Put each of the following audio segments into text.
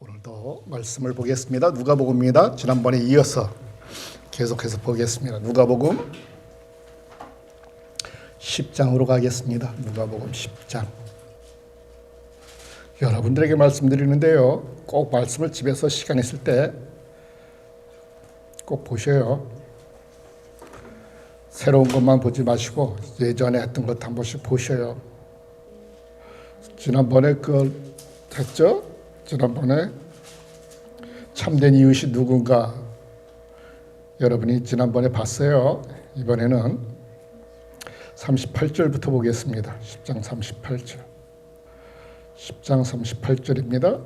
오늘도 말씀을 보겠습니다. 누가복음입니다. 지난번에 이어서 계속해서 보겠습니다. 누가복음 10장으로 가겠습니다. 누가복음 10장. 여러분들에게 말씀드리는데요. 꼭 말씀을 집에서 시간 있을 때 꼭 보셔요. 새로운 것만 보지 마시고 예전에 했던 것 한 번씩 보셔요. 지난번에 그걸 했죠? 지난번에 참된 이웃이 누군가 여러분이 지난번에 봤어요. 이번에는 38절부터 보겠습니다. 10장 38절. 10장 38절입니다.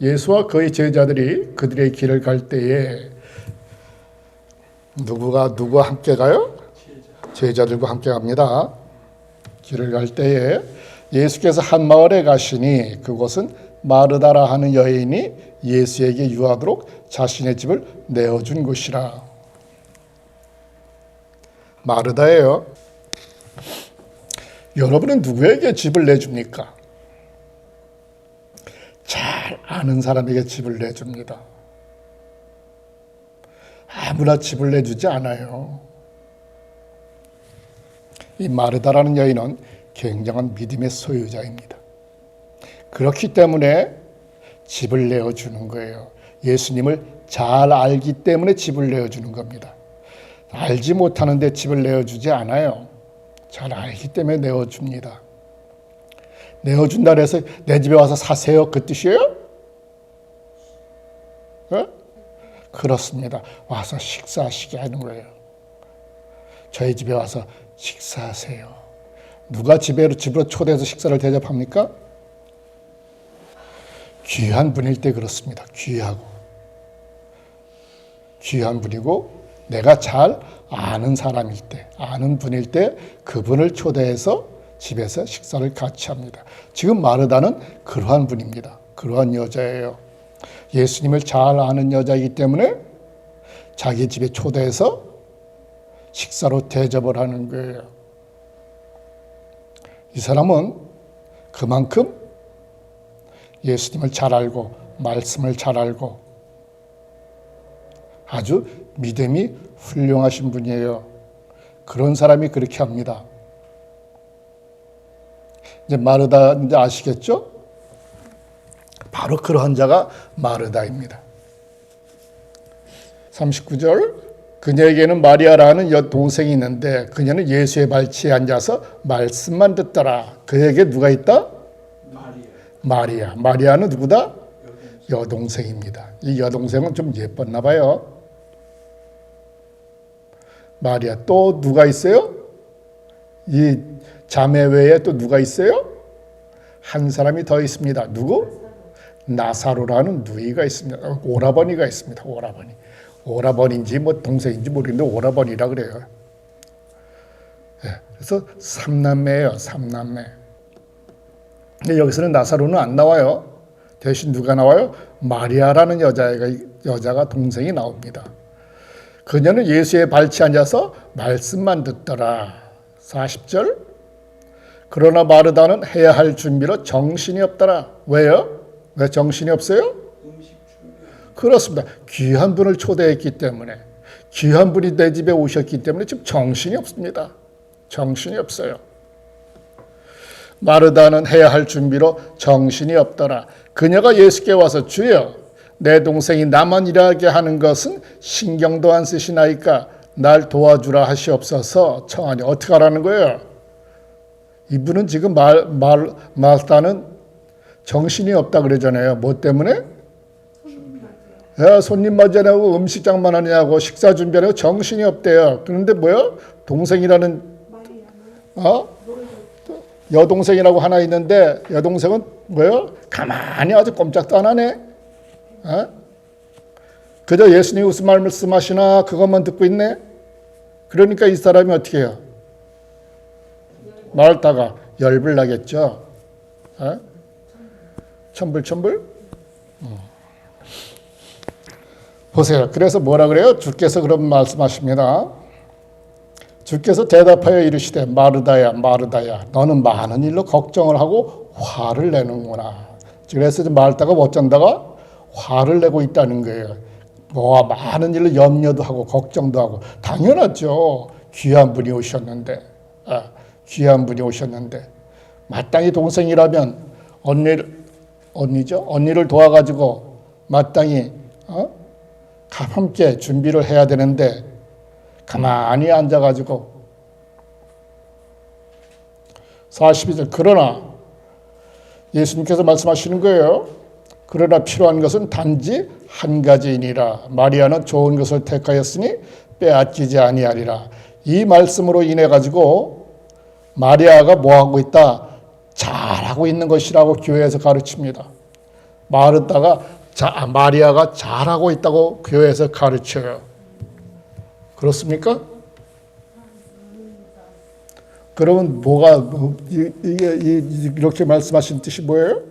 예수와 그의 제자들이 그들의 길을 갈 때에 누구가 누구와 함께 가요? 제자들과 함께 갑니다. 길을 갈 때에 예수께서 한 마을에 가시니 그곳은 마르다라 하는 여인이 예수에게 유하도록 자신의 집을 내어준 곳이라. 마르다예요. 여러분은 누구에게 집을 내줍니까? 잘 아는 사람에게 집을 내줍니다. 아무나 집을 내주지 않아요. 이 마르다라는 여인은 굉장한 믿음의 소유자입니다. 그렇기 때문에 집을 내어주는 거예요. 예수님을 잘 알기 때문에 집을 내어주는 겁니다. 알지 못하는데 집을 내어주지 않아요. 잘 알기 때문에 내어줍니다. 내어준다 그래서 내 집에 와서 사세요 그 뜻이에요? 네? 그렇습니다. 와서 식사하시게 하는 거예요. 저희 집에 와서 식사하세요. 누가 집으로 초대해서 식사를 대접합니까? 귀한 분일 때 그렇습니다. 귀하고 귀한 분이고 내가 잘 아는 사람일 때, 아는 분일 때 그분을 초대해서 집에서 식사를 같이 합니다. 지금 마르다는 그러한 분입니다. 그러한 여자예요. 예수님을 잘 아는 여자이기 때문에 자기 집에 초대해서 식사로 대접을 하는 거예요. 이 사람은 그만큼 예수님을 잘 알고 말씀을 잘 알고 아주 믿음이 훌륭하신 분이에요. 그런 사람이 그렇게 합니다. 이제 마르다 이제 아시겠죠? 바로 그러한 자가 마르다입니다. 39절 그녀에게는 마리아라는 여 동생이 있는데 그녀는 예수의 발치에 앉아서 말씀만 듣더라. 그에게 누가 있다? 마리아. 마리아는 누구다? 여동생입니다. 이 여동생은 좀 예뻤나 봐요. 마리아 또 누가 있어요? 이 자매 외에 또 누가 있어요? 한 사람이 더 있습니다. 누구? 나사로라는 누이가 있습니다. 오라버니가 있습니다. 오라버니. 오라버니인지 뭐 동생인지 모르겠는데 오라버니라 그래요. 네, 그래서 삼남매예요. 삼남매. 여기서는 나사로는 안 나와요. 대신 누가 나와요? 마리아라는 여자가 여자가 동생이 나옵니다. 그녀는 예수의 발치 앉아서 말씀만 듣더라. 40절. 그러나 마르다는 해야 할 준비로 정신이 없더라. 왜요? 왜 정신이 없어요? 그렇습니다. 귀한 분을 초대했기 때문에 귀한 분이 내 집에 오셨기 때문에 지금 정신이 없습니다. 정신이 없어요. 마르다는 해야 할 준비로 정신이 없더라. 그녀가 예수께 와서 주여 내 동생이 나만 일하게 하는 것은 신경도 안 쓰시나이까 날 도와주라 하시옵소서 청하니 어떻게 하라는 거예요? 이분은 지금 말, 말, 마르다는 정신이 없다 그러잖아요. 뭐 때문에? 야, 손님 맞이하고 음식장만 하냐고 식사 준비하고 정신이 없대요. 그런데 뭐요? 동생이라는 어? 여동생이라고 하나 있는데 여동생은 뭐요? 가만히 아주 꼼짝도 안 하네. 어? 그저 예수님이 무슨 말씀하시나 그것만 듣고 있네. 그러니까 이 사람이 어떻게 해요? 말다가 열불 나겠죠. 어? 첨불첨불. 어. 보세요. 그래서 뭐라 그래요? 주께서 그런 말씀하십니다. 주께서 대답하여 이르시되 마르다야 마르다야 너는 많은 일로 걱정을 하고 화를 내는구나. 그래서 말다가 어쩐다가 화를 내고 있다는 거예요. 뭐와 많은 일을 염려도 하고 걱정도 하고 당연하죠. 귀한 분이 오셨는데, 아, 귀한 분이 오셨는데 마땅히 동생이라면 언니 언니죠 언니를 도와가지고 마땅히 어? 함께 준비를 해야 되는데 가만히 앉아가지고 42절 그러나 예수님께서 말씀하시는 거예요. 그러나 필요한 것은 단지 한 가지이니라. 마리아는 좋은 것을 택하였으니 빼앗기지 아니하리라. 이 말씀으로 인해 가지고 마리아가 뭐 하고 있다? 잘하고 있는 것이라고 교회에서 가르칩니다. 마르다가 자, 마리아가 잘하고 있다고 교회에서 가르쳐요. 그렇습니까? 그러면 뭐가 뭐, 이- 이- 이렇게 말씀하신 뜻이 뭐예요?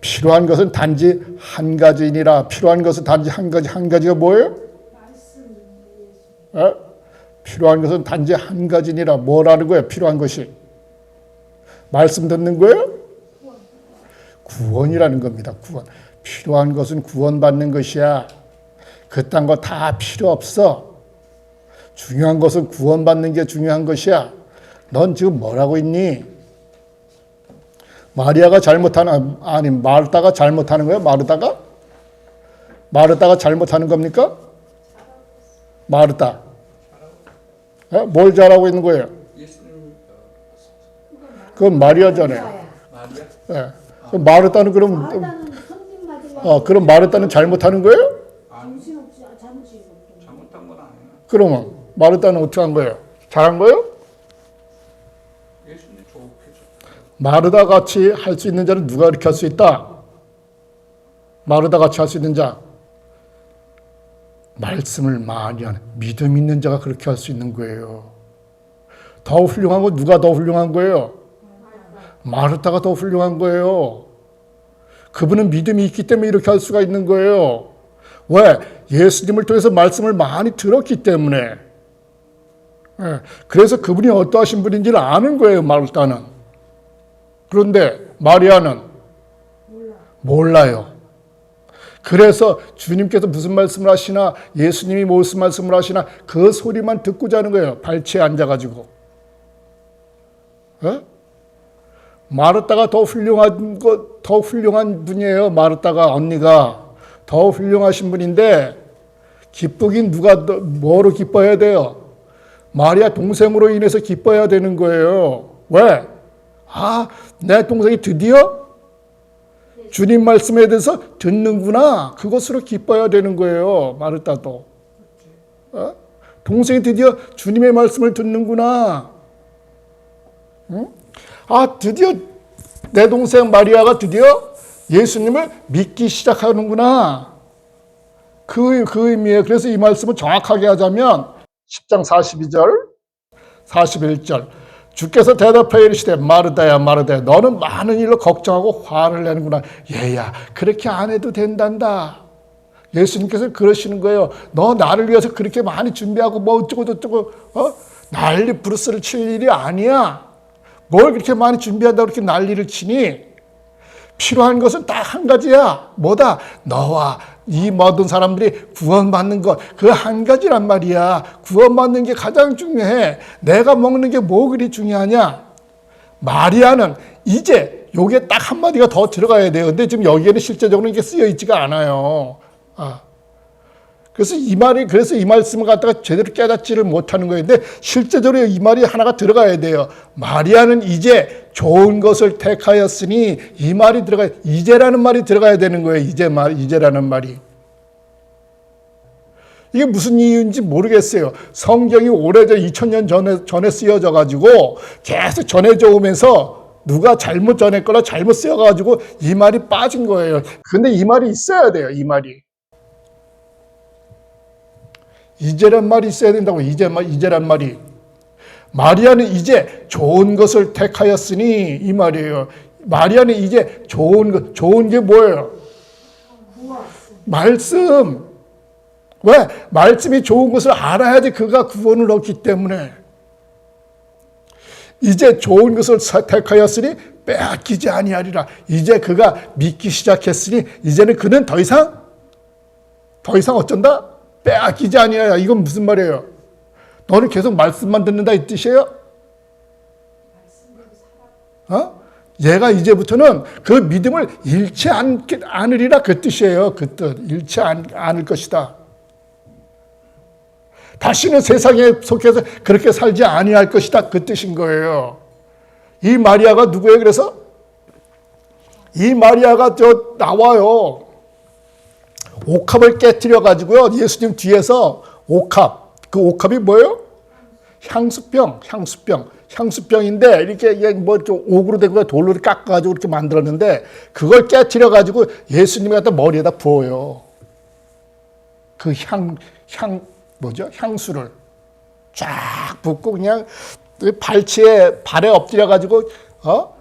필요한 것은 단지 한 가지이니라. 필요한 것은 단지 한 가지. 한 가지가 뭐예요? 에? 필요한 것은 단지 한 가지니라. 뭐라는 거예요? 필요한 것이 말씀 듣는 거예요? 구원이라는 겁니다. 구원. 필요한 것은 구원받는 것이야. 그딴 거 다 필요 없어. 중요한 것은 구원받는 게 중요한 것이야. 넌 지금 뭘 하고 있니? 마리아가 잘못하는 아니 마르다가 잘못하는 거예요? 마르다가 마르다가 잘못하는 겁니까? 마르다. 예? 뭘 잘하고 있는 거예요? 그건 마리아잖아요. 마리아 예. 그럼 마르다는 그럼 어 그럼 마르다는 잘못하는 거예요? 정신없이 잠시 없던 잘못한 건 아니야. 그러면 마르다는 어떻게 한 거예요? 잘한 거예요? 마르다 같이 할 수 있는 자는 누가 이렇게 할 수 있다? 마르다 같이 할 수 있는 자. 말씀을 많이 하는 믿음 있는 자가 그렇게 할 수 있는 거예요. 더 훌륭한 건 누가 더 훌륭한 거예요? 마르다가 더 훌륭한 거예요. 그분은 믿음이 있기 때문에 이렇게 할 수가 있는 거예요. 왜? 예수님을 통해서 말씀을 많이 들었기 때문에. 예, 그래서 그분이 어떠하신 분인지를 아는 거예요, 마르다는. 그런데 마리아는 몰라요. 그래서 주님께서 무슨 말씀을 하시나 예수님이 무슨 말씀을 하시나 그 소리만 듣고 자는 거예요. 발치에 앉아가지고. 어? 마르다가 더 훌륭한 것, 더 훌륭한 분이에요. 마르다가 언니가 더 훌륭하신 분인데 기쁘긴 누가 더- 뭐로 기뻐해야 돼요? 마리아 동생으로 인해서 기뻐해야 되는 거예요. 왜? 아, 내 동생이 드디어 주님 말씀에 대해서 듣는구나. 그것으로 기뻐해야 되는 거예요. 마르다도. 어? 동생이 드디어 주님의 말씀을 듣는구나. 응? 아, 드디어 내 동생 마리아가 드디어 예수님을 믿기 시작하는구나. 그, 그 의미에 그래서 이 말씀을 정확하게 하자면 10장 42절, 41절. 주께서 대답하여 이르시되 마르다야 마르다야 너는 많은 일로 걱정하고 화를 내는구나. 얘야 그렇게 안 해도 된단다. 예수님께서 그러시는 거예요. 너 나를 위해서 그렇게 많이 준비하고 뭐 어쩌고 저쩌고 어? 난리 브루스를 칠 일이 아니야. 뭘 그렇게 많이 준비한다고 그렇게 난리를 치니? 필요한 것은 딱 한 가지야. 뭐다? 너와 이 모든 사람들이 구원받는 것. 그 한 가지란 말이야. 구원받는 게 가장 중요해. 내가 먹는 게 뭐 그리 중요하냐? 마리아는 이제 요게 딱 한마디가 더 들어가야 돼요. 근데 지금 여기에는 실제적으로 이게 쓰여 있지가 않아요. 아. 그래서 이 말이 그래서 이 말씀을 갖다가 제대로 깨닫지를 못하는. 근데 실제적으로 이 말이 하나가 들어가야 돼요. 마리아는 이제 좋은 것을 택하였으니 이 말이 들어가 이제라는 말이 들어가야 되는 거예요. 이제 말 이제라는 말이. 이게 무슨 이유인지 모르겠어요. 성경이 오래전 2000년 전에 전에 쓰여져 가지고 계속 전해져 오면서 누가 잘못 전했거나 잘못 쓰여 가지고 이 말이 빠진 거예요. 근데 이 말이 있어야 돼요. 이 말이. 이제란 말이 있어야 된다고 이제 이제란 말이 마리아는 이제 좋은 것을 택하였으니 이 말이에요. 마리아는 이제 좋은 것 좋은 게 뭐예요? 말씀. 왜? 말씀이 좋은 것을 알아야지 그가 구원을 얻기 때문에 이제 좋은 것을 택하였으니 빼앗기지 아니하리라. 이제 그가 믿기 시작했으니 이제는 그는 더 이상 더 이상 어쩐다? 빼앗기지 아니하리라. 이건 무슨 말이에요? 너는 계속 말씀만 듣는다 이 뜻이에요? 어? 얘가 이제부터는 그 믿음을 잃지 않, 않으리라 그 뜻이에요. 그 뜻. 잃지 않, 않을 것이다. 다시는 세상에 속해서 그렇게 살지 아니할 것이다. 그 뜻인 거예요. 이 마리아가 누구예요? 그래서 이 마리아가 저 나와요. 옥합을 깨뜨려 가지고요. 예수님 뒤에서 옥합. 그 옥합이 뭐예요? 향수병, 향수병, 향수병인데 이렇게 뭐좀 옥으로 된거 돌로 깎아 가지고 이렇게 만들었는데 그걸 깨뜨려 가지고 예수님이 갖다 머리에다 부어요. 그 향, 향 뭐죠? 향수를 쫙 붓고 그냥 발치에 발에 엎드려 가지고 어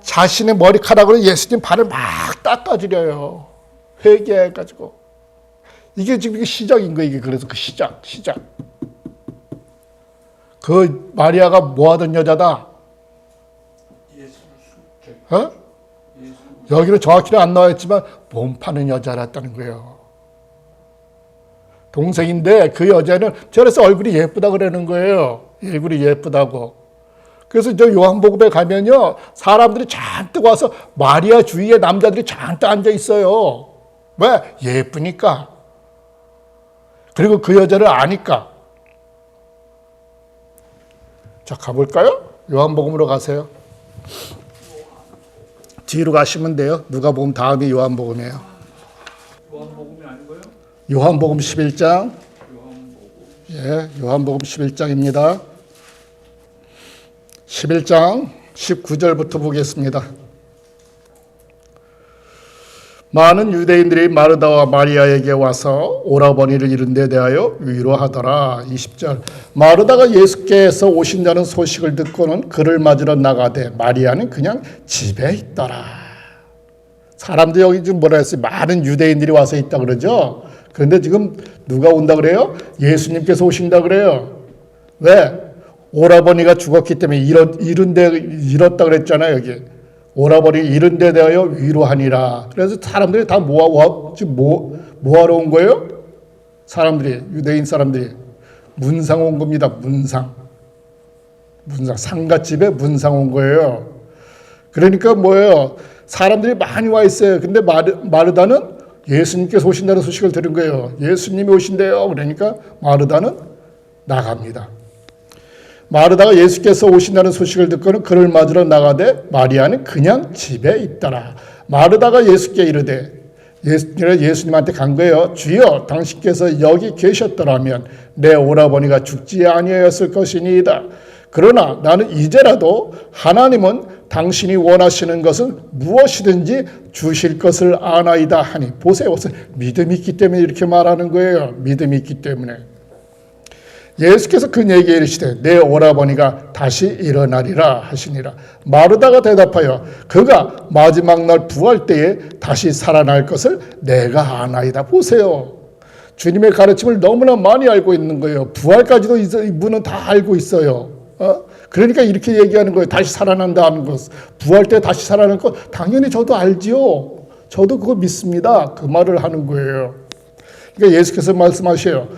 자신의 머리카락으로 예수님 발을 막 닦아주려요. 회개해 가지고 이게 지금 이게 시작인 거예요. 이게 그래서 그 시작, 시작. 그 마리아가 뭐 하던 여자다? 어? 여기는 정확히는 안 나와 있지만 몸 파는 여자랐다는 거예요. 동생인데 그 여자는 저래서 얼굴이 예쁘다 그러는 거예요. 얼굴이 예쁘다고. 그래서 저 요한복음에 가면요. 사람들이 잔뜩 와서 마리아 주위에 남자들이 잔뜩 앉아 있어요. 왜? 예쁘니까. 그리고 그 여자를 아니까. 자, 가볼까요? 요한복음으로 가세요. 뒤로 가시면 돼요. 누가 보면 다음이 요한복음이에요. 요한복음이 아니고요. 요한복음 11장. 요한복음. 예, 요한복음 11장입니다. 11장 19절부터 보겠습니다. 많은 유대인들이 마르다와 마리아에게 와서 오라버니를 이룬 데 대하여 위로하더라. 20절. 마르다가 예수께서 오신다는 소식을 듣고는 그를 맞으러 나가되 마리아는 그냥 집에 있더라. 사람들 여기 지금 뭐라 했어요? 많은 유대인들이 와서 있다 그러죠? 그런데 지금 누가 온다 그래요? 예수님께서 오신다 그래요. 왜? 오라버니가 죽었기 때문에 이런 이런 데 잃었다 그랬잖아요, 여기. 오라버니 이런 데 대하여 위로하니라. 그래서 사람들이 다 모아 와 지금 뭐 뭐하러 온 거예요? 사람들이 유대인 사람들이 문상 온 겁니다. 문상. 문상 상가집에 문상 온 거예요. 그러니까 뭐예요? 사람들이 많이 와 있어요. 근데 마르, 마르다는 예수님께서 오신다는 소식을 들은 거예요. 예수님이 오신대요. 그러니까 마르다는 나갑니다. 마르다가 예수께서 오신다는 소식을 듣고는 그를 맞으러 나가되 마리아는 그냥 집에 있더라. 마르다가 예수께 이르되 예수, 예수님한테 간 거예요. 주여 당신께서 여기 계셨더라면 내 오라버니가 죽지 아니하였을 것이니이다. 그러나 나는 이제라도 하나님은 당신이 원하시는 것은 무엇이든지 주실 것을 아나이다 하니 보세요. 믿음이 있기 때문에 이렇게 말하는 거예요. 믿음이 있기 때문에. 예수께서 그에게 이르시되 내 오라버니가 다시 일어나리라 하시니라. 마르다가 대답하여 그가 마지막 날 부활 때에 다시 살아날 것을 내가 아나이다. 보세요. 주님의 가르침을 너무나 많이 알고 있는 거예요. 부활까지도 이분은 다 알고 있어요. 어? 그러니까 이렇게 얘기하는 거예요. 다시 살아난다는 것. 부활 때 다시 살아나는 것 당연히 저도 알지요. 저도 그거 믿습니다. 그 말을 하는 거예요. 그러니까 예수께서 말씀하셔요.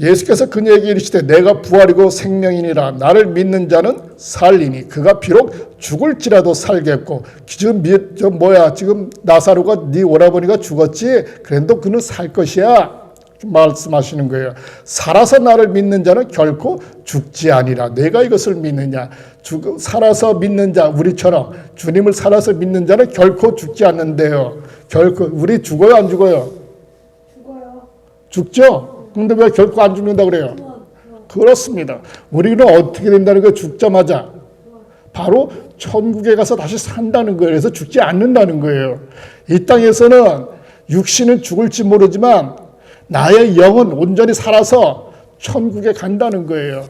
예수께서 그에게 이르시되 내가 부활이고 생명이니라 나를 믿는 자는 살리니 그가 비록 죽을지라도 살겠고 지금 미, 저 뭐야 지금 나사로가 네 오라버니가 죽었지 그래도 그는 살 것이야 말씀하시는 거예요. 살아서 나를 믿는 자는 결코 죽지 아니라 내가 이것을 믿느냐 죽, 살아서 믿는 자 우리처럼 주님을 살아서 믿는 자는 결코 죽지 않는데요. 결코 우리 죽어요 안 죽어요? 죽어요. 죽죠? 근데 왜 결코 안 죽는다 그래요? 그렇습니다. 우리는 어떻게 된다는 거 죽자마자 바로 천국에 가서 다시 산다는 거예요. 그래서 죽지 않는다는 거예요. 이 땅에서는 육신은 죽을지 모르지만 나의 영은 온전히 살아서 천국에 간다는 거예요.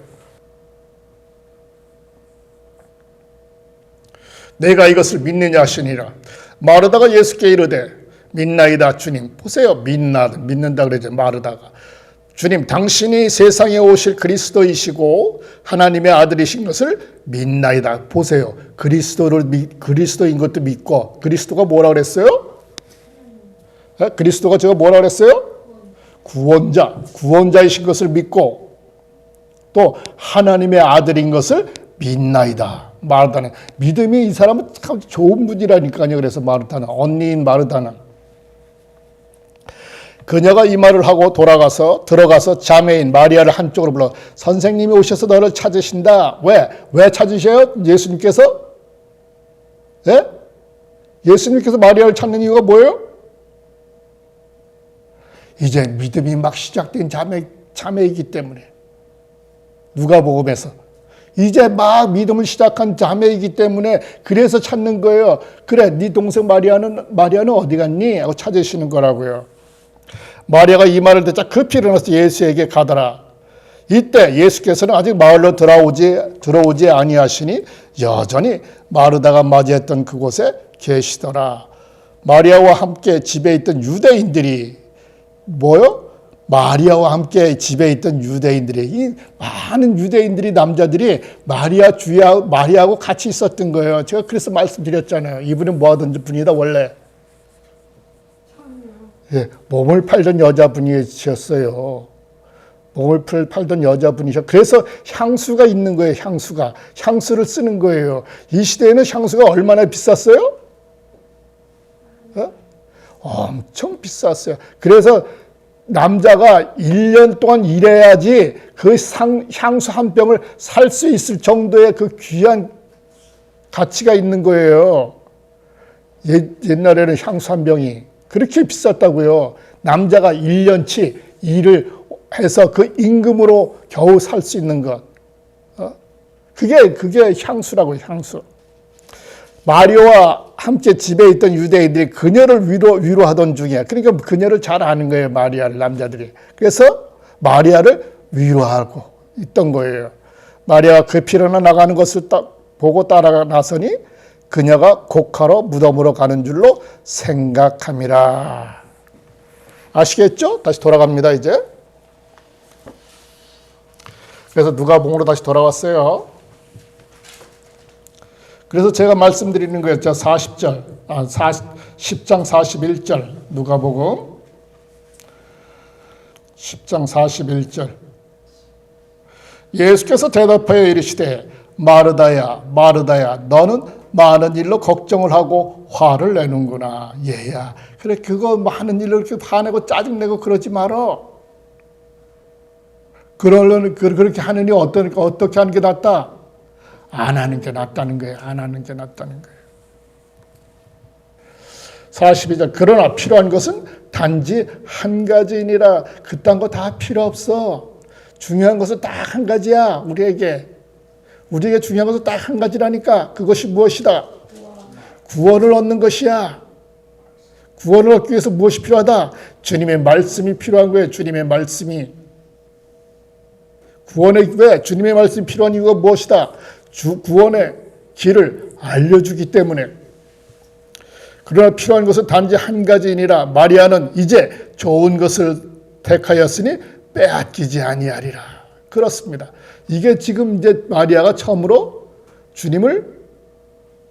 내가 이것을 믿느냐 하시니라. 마르다가 예수께 이르되 믿나이다 주님. 보세요. 믿나 믿는다 그러죠. 마르다가. 주님 당신이 세상에 오실 그리스도이시고 하나님의 아들이신 것을 믿나이다. 보세요. 그리스도를 믿, 그리스도인 것도 믿고 그리스도가 뭐라 그랬어요? 에? 그리스도가 제가 뭐라 그랬어요? 구원자, 구원자이신 것을 믿고 또 하나님의 아들인 것을 믿나이다. 마르다는 믿음이 이 사람은 참 좋은 분이라니까요. 그래서 마르다는 언니인 마르다는 그녀가 이 말을 하고 돌아가서 들어가서 자매인 마리아를 한쪽으로 불러 선생님이 오셔서 너를 찾으신다. 왜? 왜 찾으셔요? 예수님께서? 예? 예수님께서 마리아를 찾는 이유가 뭐예요? 이제 믿음이 막 시작된 자매, 자매이기 때문에 누가 복음에서 이제 막 믿음을 시작한 자매이기 때문에 그래서 찾는 거예요. 그래, 네 동생 마리아는 마리아는 어디 갔니? 하고 찾으시는 거라고요. 마리아가 이 말을 듣자 급히 일어나서 예수에게 가더라. 이때 예수께서는 아직 마을로 들어오지 들어오지 아니하시니 여전히 마르다가 맞이했던 그곳에 계시더라. 마리아와 함께 집에 있던 유대인들이 뭐요? 마리아와 함께 집에 있던 유대인들이 이 많은 유대인들이 남자들이 마리아 주야 마리아하고 같이 있었던 거예요. 제가 그래서 말씀드렸잖아요. 이분은 뭐 하던 분이다 원래. 예, 몸을 팔던 여자분이셨어요. 몸을 팔- 팔던 여자분이셔. 그래서 향수가 있는 거예요. 향수가 향수를 쓰는 거예요. 이 시대에는 향수가 얼마나 비쌌어요? 어? 엄청 비쌌어요. 그래서 남자가 1년 동안 일해야지 그 상, 향수 한 병을 살 수 있을 정도의 그 귀한 가치가 있는 거예요. 옛, 옛날에는 향수 한 병이 그렇게 비쌌다고요. 남자가 1년치 일을 해서 그 임금으로 겨우 살 수 있는 것. 어? 그게, 그게 향수라고요, 향수. 마리오와 함께 집에 있던 유대인들이 그녀를 위로, 위로하던 중이야. 그러니까 그녀를 잘 아는 거예요, 마리아를, 남자들이. 그래서 마리아를 위로하고 있던 거예요. 마리아가 급히 일어나 나가는 것을 딱 보고 따라가 나서니 그녀가 곡하러 무덤으로 가는 줄로 생각함이라. 아시겠죠? 다시 돌아갑니다, 이제. 그래서 누가복음으로 다시 돌아왔어요. 그래서 제가 말씀드리는 거였죠. 40절, 아, 40, 10장 41절, 누가복음 10장 41절. 예수께서 대답하여 이르시되 마르다야 마르다야 너는 많은 일로 걱정을 하고 화를 내는구나. 얘야. 그래 그거 많은 일로 이렇게 화내고 짜증내고 그러지 말어. 그러려는 그- 그렇게 하느니 어떤 어떻게 하는 게 낫다? 안 하는 게 낫다는 거예요 안 하는 게 낫다는 거예요 42절 그러나 필요한 것은 단지 한 가지이니라. 그딴 거 다 필요 없어. 중요한 것은 딱 한 가지야 우리에게 우리에게 중요한 것은 딱 한 가지라니까. 그것이 무엇이다? 구원을 얻는 것이야. 구원을 얻기 위해서 무엇이 필요하다? 주님의 말씀이 필요한 거예요. 주님의 말씀이. 구원의 왜 주님의 말씀이 필요한 이유가 무엇이다? 주 구원의 길을 알려주기 때문에. 그러나 필요한 것은 단지 한 가지이니라. 마리아는 이제 좋은 것을 택하였으니 빼앗기지 아니하리라. 그렇습니다. 이게 지금 이제 마리아가 처음으로 주님을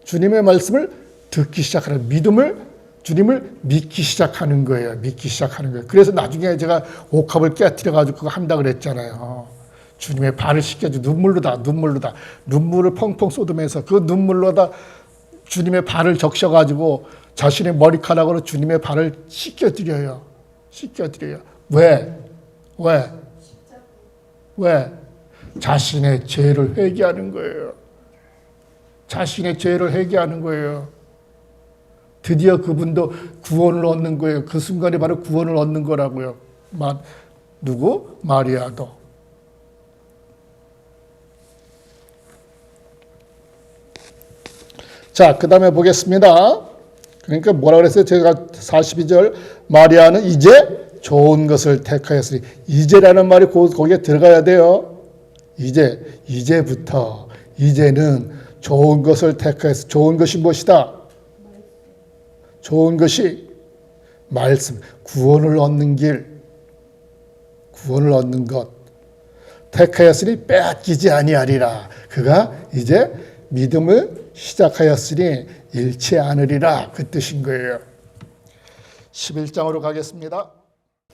주님의 말씀을 듣기 시작하는 믿음을 주님을 믿기 시작하는 거예요. 믿기 시작하는 거예요. 그래서 나중에 제가 옥합을 깨뜨려 가지고 그거 한다 그랬잖아요. 주님의 발을 씻겨주 눈물로다 눈물로다 눈물을 펑펑 쏟으면서 그 눈물로다 주님의 발을 적셔 가지고 자신의 머리카락으로 주님의 발을 씻겨드려요. 씻겨드려요. 왜? 왜? 왜? 자신의 죄를 회개하는 거예요. 자신의 죄를 회개하는 거예요. 드디어 그분도 구원을 얻는 거예요. 그 순간에 바로 구원을 얻는 거라고요. 마, 누구? 마리아도. 자, 그 다음에 보겠습니다. 그러니까 뭐라 그랬어요? 제가 42절, 마리아는 이제 좋은 것을 택하였으니, 이제라는 말이 거- 거기에 들어가야 돼요. 이제, 이제부터, 이제는 좋은 것을 택하였어. 좋은 것이 무엇이다? 좋은 것이 말씀, 구원을 얻는 길, 구원을 얻는 것. 택하였으니 빼앗기지 아니하리라. 그가 이제 믿음을 시작하였으니 잃지 않으리라. 그 뜻인 거예요. 11장으로 가겠습니다.